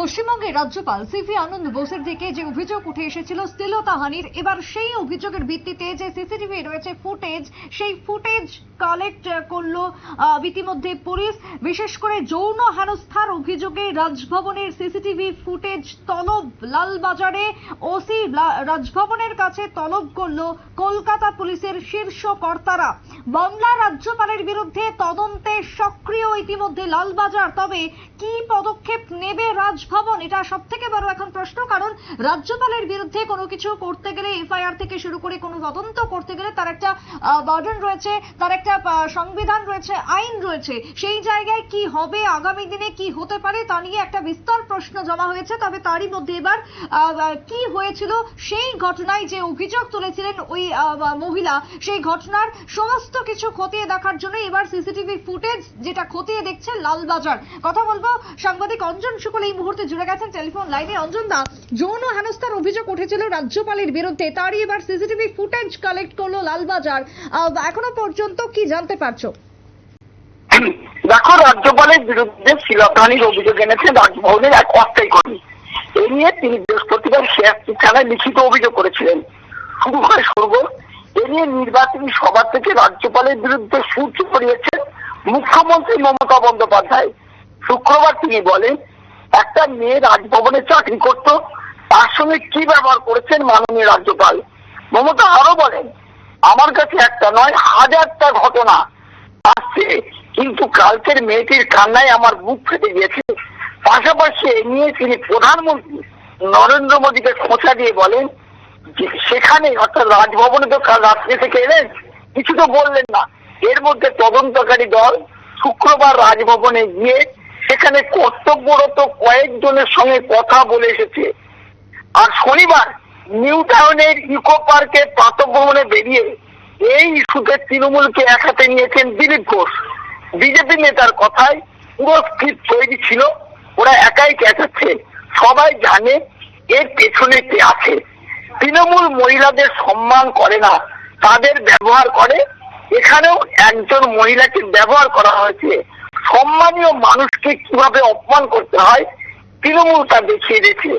পশ্চিমবঙ্গের রাজ্যপাল সিভি আনন্দ বোসের দিকে যে অভিযোগ উঠে এসেছিল শ্লীলতাহানির এবার সেই অভিযোগের ভিত্তিতে যে সিসিটিভি রয়েছে ফুটেজ, সেই ফুটেজ কালেক্ট করল ইতিমধ্যে পুলিশ। বিশেষ করে যৌন হেনস্থার অভিযোগে রাজভবনের সিসিটিভি ফুটেজ তলব লালবাজারে ওসি রাজভবনের কাছে তলব করল কলকাতা পুলিশের শীর্ষ কর্তারা। বাংলা রাজ্যপালের বিরুদ্ধে তদন্তে সক্রিয় ইতিমধ্যে লালবাজার। তবে কি পদক্ষেপ নেবে রাজভবন এটা সব থেকে বড় এখন প্রশ্ন, কারণ রাজ্যপালের বিরুদ্ধে কোনো কিছু করতে গেলে, এফআইআর থেকে শুরু করে কোনো তদন্ত করতে গেলে তার একটা বার্ডেন রয়েছে, তার একটা সংবিধান রয়েছে, আইন রয়েছে। সেই জায়গায় কি হবে, আগামী দিনে কি হতে পারে, তা নিয়ে একটা বিস্তর প্রশ্ন জমা হয়েছে। তবে তারই মধ্যে এবার কি হয়েছিল, সেই ঘটনায় যে অভিযোগ তুলেছিলেন ওই মহিলা, সেই ঘটনার সমস্ত কিছু খতিয়ে দেখার জন্য এবার সিসিটিভি ফুটেজ যেটা খতিয়ে দেখছে লালবাজার। কথা বলব সাংবাদিক অঞ্জন শুক্ল, এই মুহূর্তে জুড়ে গেছেন টেলিফোন লাইনে অঞ্জন দা। যৌন হেনস্থার অভিযোগ উঠেছিল রাজ্যপালের বিরুদ্ধে। তারই এবার সিসিটিভি ফুটেজ কালেক্ট করল লালবাজার। এখনও পর্যন্ত কি জানতে পারছ? দেখো, রাজ্যপালের বিরুদ্ধে শিলকহানির অভিযোগ এনেছেন রাজভবনের এক অস্থায়ী কর্মী। এ নিয়ে তিনি বৃহস্পতিবার থানায় লিখিত অভিযোগ করেছিলেন। শুরু হয় সরগোল এ নিয়ে নির্বাচনী সভা থেকে রাজ্যপালের বিরুদ্ধে সুর ছড়িয়েছেন মুখ্যমন্ত্রী মমতা বন্দ্যোপাধ্যায়। শুক্রবার তিনি বলেন একটা মেয়ে রাজভবনে চাকরি করত, তার সঙ্গে কি ব্যবহার করেছেন মাননীয় রাজ্যপাল? মমতা আরও বলেন, আমার কাছে একটা নয়, হাজারটা ঘটনা আসছে, কিন্তু কালকের মেয়েটির কান্নায় আমার বুক ফেটে গিয়েছে। পাশাপাশি এ নিয়ে তিনি প্রধানমন্ত্রী নরেন্দ্র মোদীকে খোঁচা দিয়ে বলেন সেখানে অর্থাৎ রাজভবনে তো কাল রাত্রি থেকে এলেন, কিছু তো বললেন না। এর মধ্যে তদন্তকারী দল শুক্রবার রাজভবনে গিয়ে সেখানে কর্তব্যরত কয়েকজনের সঙ্গে কথা বলে এসেছে। আর শনিবার নিউ টাউনের ইকো পার্কে প্রাতভ্রমণে বেরিয়ে এই ইস্যুতে তৃণমূলকে এক হাতে নিয়েছেন দিলীপ ঘোষ। বিজেপি নেতার কথায় পুরো স্ক্রিপ্ট তৈরি ছিল, ওরা একাই চেঁচাচ্ছে সবাই জানে এর পেছনে কে আছে। তৃণমূল মহিলাদের সম্মান করে না, তাদের ব্যবহার করে। এখানেও একজন মহিলাকে ব্যবহার করা হয়েছে। সম্মানীয় মানুষকে কীভাবে অপমান করতে হয়, তৃণমূল তা দেখিয়ে দিয়েছে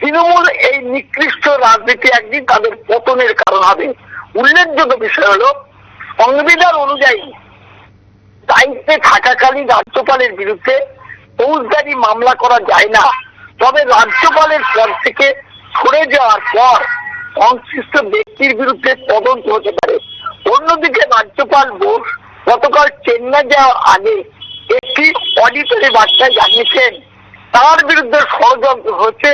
তৃণমূল এই নিকৃষ্ট রাজনীতি একদিন তাদের পতনের কারণ হবে। উল্লেখযোগ্য বিষয় হলো, সংবিধান অনুযায়ী দায়িত্বে থাকাকালীন রাজ্যপালের বিরুদ্ধে ফৌজদারি মামলা করা যায় না। তবে রাজ্যপালের পদ থেকে সরে যাওয়ার পর সংশ্লিষ্ট ব্যক্তির বিরুদ্ধে তদন্ত হতে পারে। অন্যদিকে রাজ্যপাল বোস গতকাল চেন্নাই যাওয়ার আগে একটি অডিটরি বার্তায় জানিয়েছেন, তার বিরুদ্ধে ষড়যন্ত্র হচ্ছে,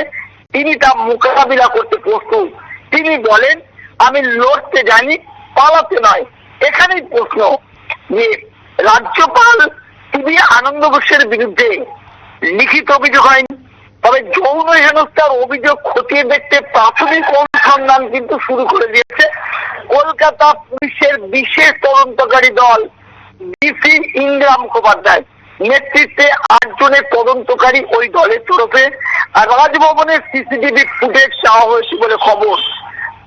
তিনি তা মোকাবিলা করতে প্রস্তুত। তিনি বলেন, আমি লড়তে জানি, পালাতে নয়। এখানেই প্রশ্ন যে, রাজ্যপাল তিনি আনন্দ ঘোষের বিরুদ্ধে লিখিত অভিযোগ হয়নি তবে যৌন হেনস্থার অভিযোগ খতিয়ে দেখতে প্রাথমিক অনুসন্ধান কিন্তু শুরু করে দিয়েছে। কলকাতা পুলিশের বিশেষ তদন্তকারী দল ডিসি ইন্দিরা মুখোপাধ্যায় নেতৃত্বে আটজনের তদন্তকারী ওই দলের তরফে রাজভবনের সিসিটিভি ফুটেজ চাওয়া হয়েছে বলে খবর।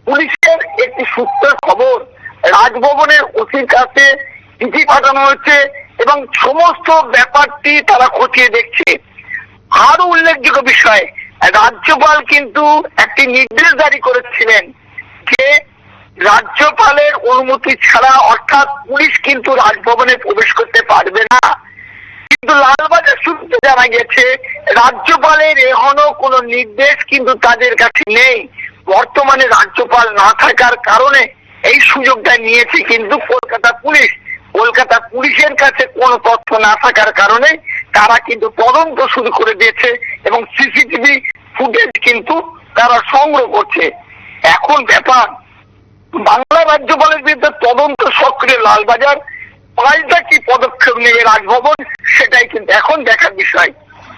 পুলিশের একটি সূত্রের খবর, রাজভবনের ওসির কাছে চিঠি পাঠানো হয়েছে এবং সমস্ত ব্যাপারটি তারা খতিয়ে দেখছে। আরও উল্লেখযোগ্য বিষয়, রাজ্যপাল কিন্তু একটি নির্দেশ জারি করেছিলেন যে রাজ্যপালের অনুমতি ছাড়া অর্থাৎ পুলিশ কিন্তু রাজভবনে প্রবেশ করতে পারবে না। কিন্তু লালবাজার সূত্রে জানা গেছে, রাজ্যপালের এখনও কোনো নির্দেশ কিন্তু তাদের কাছে নেই। বর্তমানে রাজ্যপাল না থাকার কারণে এই সুযোগটা নিয়েছে কিন্তু কলকাতা পুলিশ। কলকাতা পুলিশের কাছে কোনো তথ্য না থাকার কারণে তারা কিন্তু তদন্ত শুরু করে দিয়েছে এবং সিসিটিভি ফুটেজ কিন্তু তারা সংগ্রহ করছে। এখন ব্যাপার রাজ্যপালের বিরুদ্ধে তদন্ত সক্রিয় লালবাজার। পাল্টা কি পদক্ষেপ নেবে রাজভবন সেটাই কিন্তু এখন দেখার বিষয়।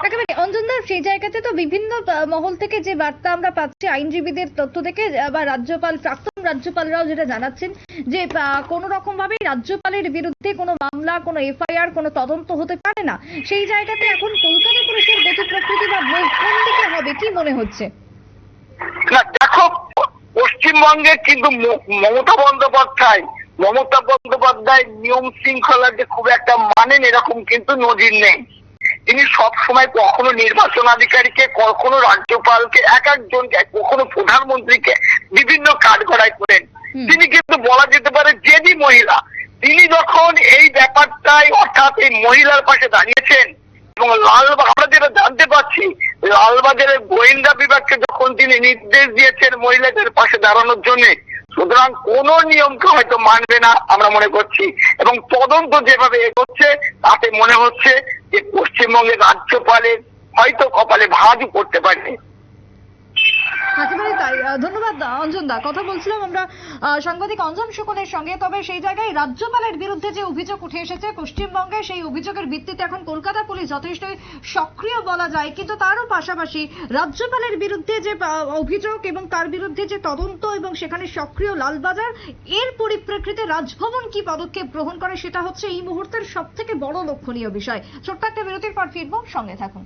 একেবারে অঞ্জনদা সেই জায়গাতে তো বিভিন্ন মহল থেকে যে বার্তা আমরা পাচ্ছি আইনজীবীদের তথ্য থেকে বা রাজ্যপাল প্রাক্তন রাজ্যপালরাও যেটা জানাচ্ছেন যে আহ, কোনো রকম ভাবে রাজ্যপালের বিরুদ্ধে কোনো মামলা কোনো এফআইআর কোনো তদন্ত হতে পারে না। সেই জায়গাতে এখন কলকাতা পুলিশের গতি প্রকৃতি বা কোন দিকে হবে কি মনে হচ্ছে? না দেখো পশ্চিমবঙ্গে কিন্তু মমতা বন্দ্যোপাধ্যায় মমতা বন্দ্যোপাধ্যায় নিয়ম শৃঙ্খলা যে খুব একটা মানেন এরকম কিন্তু নজির নেই। তিনি সব সময় কখনো নির্বাচন আধিকারিককে কখনো রাজ্যপালকে এক একজনকে কখনো প্রধানমন্ত্রীকে বিভিন্ন করাই করেন। তিনি কিন্তু বলা যেতে পারে জেদি মহিলা। তিনি যখন এই ব্যাপারটাই অর্থাৎ এই মহিলার পাশে দাঁড়িয়েছেন এবং লালবাগ আমরা যেটা জানতে পারছি লালবাজারের গোয়েন্দা বিভাগকে যখন তিনি নির্দেশ দিয়েছেন মহিলাদের পাশে দাঁড়ানোর জন্য, সুতরাং কোন নিয়মকে হয়তো মানবে না আমরা মনে করছি। এবং তদন্ত যেভাবে এগোচ্ছে, তাতে মনে হচ্ছে যে পশ্চিমবঙ্গের রাজ্যপালের হয়তো কপালে ভাঁজও করতে পারে। একেবারে তাই ধন্যবাদ অঞ্জন দা। কথা বলছিলাম আমরা সাংবাদিক অঞ্জন শুকনের সঙ্গে, তবে সেই জায়গায় রাজ্যপালের বিরুদ্ধে যে অভিযোগ উঠে এসেছে, পশ্চিমবঙ্গে সেই অভিযোগের ভিত্তিতে এখন কলকাতা পুলিশ যথেষ্টই সক্রিয় বলা যায়। কিন্তু তারও পাশাপাশি রাজ্যপালের বিরুদ্ধে যে অভিযোগ এবং তার বিরুদ্ধে যে তদন্ত এবং সেখানে সক্রিয় লালবাজার, এর পরিপ্রেক্ষিতে রাজভবন কি পদক্ষেপ গ্রহণ করে, সেটা হচ্ছে এই মুহূর্তের সব থেকে বড় লক্ষণীয় বিষয়। ছোট্ট একটা বিরতির পর ফিরবো, সঙ্গে থাকুন।